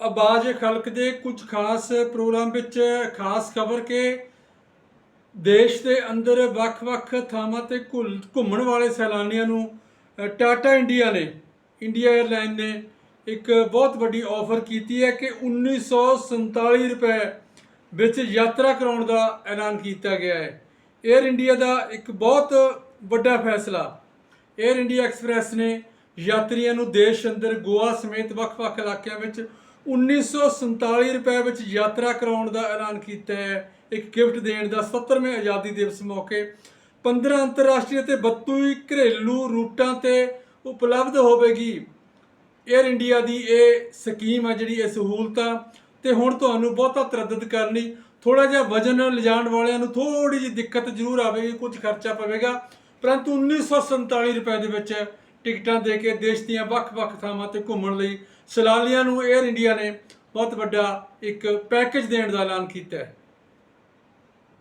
ਆਵਾਜ਼ ਖਲਕ ਦੇ ਕੁਝ ਖਾਸ ਪ੍ਰੋਗਰਾਮ ਵਿੱਚ ਖਾਸ ਖਬਰ ਕੇ ਦੇਸ਼ ਦੇ ਅੰਦਰ ਵੱਖ-ਵੱਖ ਥਾਵਾਂ ਤੇ ਘੁੰਮਣ ਵਾਲੇ ਸੈਲਾਨੀਆਂ ਨੂੰ ਟਾਟਾ ਇੰਡੀਆ ਨੇ, ਇੰਡੀਆ 에ਅਰਲਾਈਨ ਨੇ ਇੱਕ ਬਹੁਤ ਵੱਡੀ ਆਫਰ ਕੀਤੀ ਹੈ ਕਿ 1947 ਰੁਪਏ ਵਿੱਚ ਯਾਤਰਾ ਕਰਾਉਣ ਦਾ ਐਲਾਨ ਕੀਤਾ ਗਿਆ ਹੈ। 에ਅਰ ਇੰਡੀਆ ਦਾ ਇੱਕ ਬਹੁਤ ਵੱਡਾ ਫੈਸਲਾ। 에ਅਰ ਇੰਡੀਆ ਐਕਸਪ੍ਰੈਸ ਨੇ ਯਾਤਰੀਆਂ ਨੂੰ ਦੇਸ਼ ਅੰਦਰ ਗੋਆ ਸਮੇਤ ਵੱਖ-ਵੱਖ ਇਲਾਕਿਆਂ ਵਿੱਚ 1947 ਰੁਪਏ ਵਿੱਚ ਯਾਤਰਾ ਕਰਾਉਣ ਦਾ ਐਲਾਨ ਕੀਤਾ ਹੈ। ਇੱਕ ਗਿਫਟ ਦੇਣ ਦਾ 70ਵੇਂ ਆਜ਼ਾਦੀ ਦਿਵਸ ਮੌਕੇ। 15 ਅੰਤਰਰਾਸ਼ਟਰੀ ਅਤੇ 32 ਘਰੇਲੂ ਰੂਟਾਂ ਤੇ ਉਪਲਬਧ ਹੋਵੇਗੀ। 에ਅਰ ਇੰਡੀਆ ਦੀ ਇਹ ਸਕੀਮ ਹੈ ਜਿਹੜੀ ਇਹ ਸਹੂਲਤ ਆ ਤੇ ਹੁਣ ਤੁਹਾਨੂੰ ਬਹੁਤਾ ਤਰੱਦਦ ਕਰਨੀ ਥੋੜਾ ਜਿਹਾ ਵਜਨ ਲਿਜਾਣ ਵਾਲਿਆਂ ਨੂੰ ਥੋੜੀ ਜਿਹੀ ਦਿੱਕਤ ਜ਼ਰੂਰ ਆਵੇਗੀ, ਕੁਝ ਖਰਚਾ ਪਵੇਗਾ। ਪਰੰਤੂ 1947 ਰੁਪਏ ਦੇ ਵਿੱਚ ਟਿਕਟਾਂ ਦੇ ਕੇ ਦੇਸ਼ ਦੀਆਂ ਵੱਖ-ਵੱਖ ਥਾਵਾਂ ਤੇ ਘੁੰਮਣ ਲਈ ਸੈਲਾਨੀਆਂ ਨੂੰ 에ਅਰ ਇੰਡੀਆ ਨੇ ਬਹੁਤ ਵੱਡਾ ਇੱਕ ਪੈਕੇਜ ਦੇਣ ਦਾ ਐਲਾਨ ਕੀਤਾ ਹੈ।